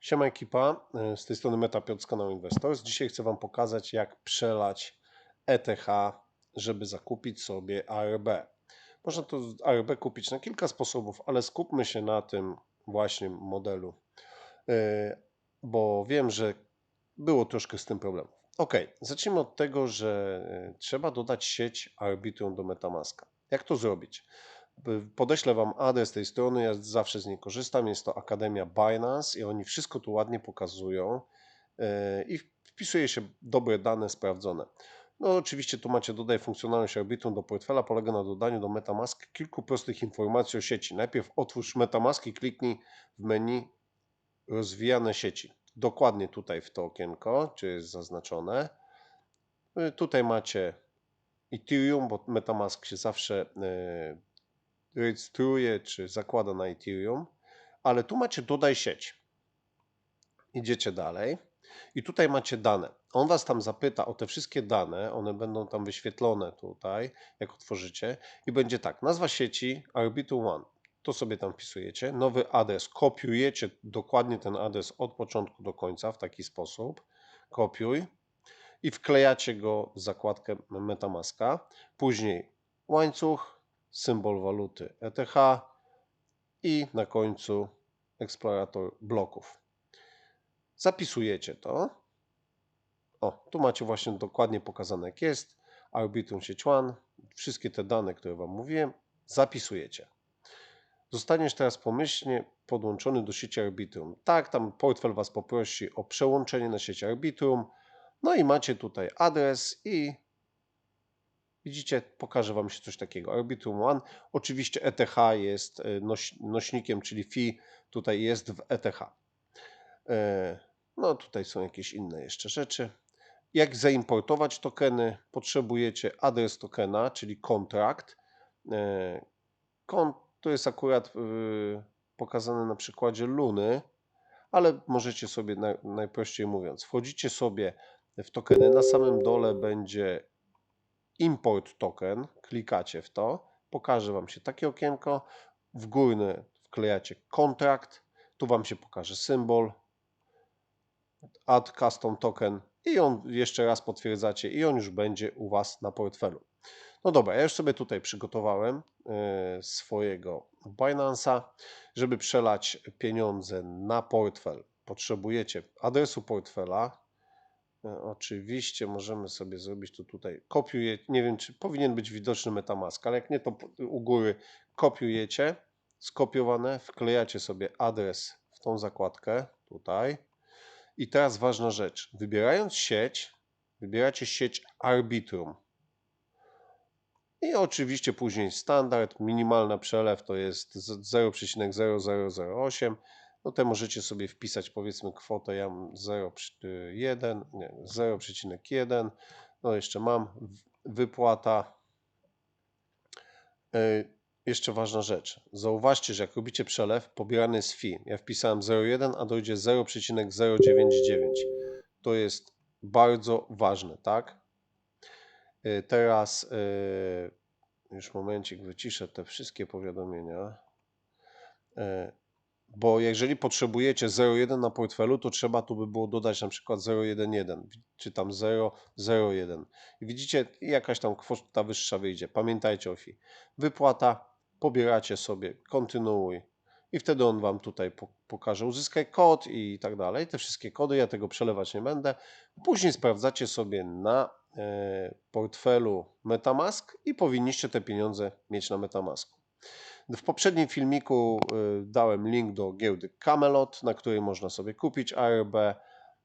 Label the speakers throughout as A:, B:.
A: Siema ekipa, z tej strony Metapiot z kanału Investors. Dzisiaj chcę Wam pokazać jak przelać ETH, żeby zakupić sobie ARB. Można to ARB kupić na kilka sposobów, ale skupmy się na tym właśnie modelu, e, bo wiem, że było troszkę z tym problemów. Ok, zacznijmy od tego, że e, trzeba dodać sieć Arbitrum do Metamaska. Jak to zrobić? Podeślę Wam adres tej strony, ja zawsze z niej korzystam. Jest to Akademia Binance i oni wszystko tu ładnie pokazują yy, i wpisuje się dobre dane sprawdzone. No oczywiście tu macie dodaj funkcjonalność Arbitrum do portfela, polega na dodaniu do Metamask kilku prostych informacji o sieci. Najpierw otwórz Metamask i kliknij w menu rozwijane sieci. Dokładnie tutaj w to okienko, czy jest zaznaczone. Y, Tutaj macie Ethereum, bo Metamask się zawsze yy, rejestruje czy zakłada na Ethereum, ale tu macie dodaj sieć. Idziecie dalej i tutaj macie dane. On was tam zapyta o te wszystkie dane, one będą tam wyświetlone tutaj, jak otworzycie i będzie tak, nazwa sieci Arbitrum One. To sobie tam wpisujecie, nowy adres, kopiujecie dokładnie ten adres od początku do końca w taki sposób, kopiuj i wklejacie go w zakładkę Metamaska. Później łańcuch, symbol waluty ETH i na końcu eksplorator bloków. Zapisujecie to. O, tu macie właśnie dokładnie pokazane jak jest. Arbitrum sieć One. Wszystkie te dane, które Wam mówiłem, zapisujecie. Zostaniesz teraz pomyślnie podłączony do sieci Arbitrum. Tak, tam portfel Was poprosi o przełączenie na sieć Arbitrum. No i macie tutaj adres i Widzicie, pokażę Wam się coś takiego. Arbitrum One. Oczywiście ETH jest e, noś, nośnikiem, czyli fee tutaj jest w ETH. E, No tutaj są jakieś inne jeszcze rzeczy. Jak zaimportować tokeny? Potrzebujecie adres tokena, czyli kontrakt. E, Kon to jest akurat y, pokazane na przykładzie Luny, ale możecie sobie naj, najprościej mówiąc, wchodzicie sobie w tokeny. Na samym dole będzie import token, klikacie w to, pokaże Wam się takie okienko, w górny wklejacie kontrakt, tu Wam się pokaże symbol, add custom token i on jeszcze raz potwierdzacie i on już będzie u Was na portfelu. No dobra, ja już sobie tutaj przygotowałem e, swojego Binance'a. Żeby przelać pieniądze na portfel, potrzebujecie adresu portfela, E, Oczywiście możemy sobie zrobić to tutaj. Kopiuję, nie wiem czy powinien być widoczny Metamask, ale jak nie to u góry kopiujecie, skopiowane, wklejacie sobie adres w tą zakładkę tutaj. I teraz ważna rzecz. Wybierając sieć, wybieracie sieć Arbitrum. I oczywiście później standard, minimalna przelew to jest z- 0,0008. No te możecie sobie wpisać powiedzmy kwotę, ja mam 0,1, nie, 0,1. No jeszcze mam wypłata. E, Jeszcze ważna rzecz. Zauważcie, że jak robicie przelew, pobierany jest fee. Ja wpisałem 0,1, a dojdzie 0,099. To jest bardzo ważne, tak? E, Teraz e, już momencik wyciszę te wszystkie powiadomienia. E, Bo jeżeli potrzebujecie 0,1 na portfelu, to trzeba tu by było dodać na przykład 0,11 czy tam 0,01. I widzicie, jakaś tam kwota wyższa wyjdzie. Pamiętajcie o FI. Wypłata, pobieracie sobie, kontynuuj i wtedy on Wam tutaj po- pokaże uzyskaj kod i tak dalej. Te wszystkie kody, ja tego przelewać nie będę. Później sprawdzacie sobie na portfelu Metamask i powinniście te pieniądze mieć na Metamasku. W poprzednim filmiku y, dałem link do giełdy Camelot, na której można sobie kupić ARB.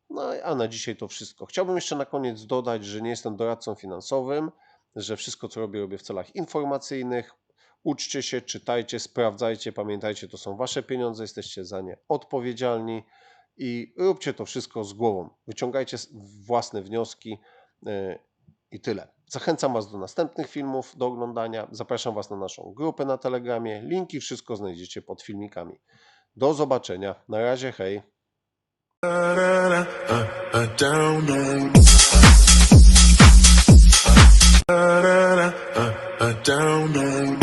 A: No a na dzisiaj to wszystko. Chciałbym jeszcze na koniec dodać, że nie jestem doradcą finansowym, że wszystko co robię robię w celach informacyjnych. Uczcie się, czytajcie, sprawdzajcie, pamiętajcie, to są wasze pieniądze, jesteście za nie odpowiedzialni i róbcie to wszystko z głową. Wyciągajcie własne wnioski i tyle. Zachęcam Was do następnych filmów, do oglądania. Zapraszam Was na naszą grupę na Telegramie. Linki wszystko znajdziecie pod filmikami. Do zobaczenia. Na razie, hej.
B: Da-da-da, uh,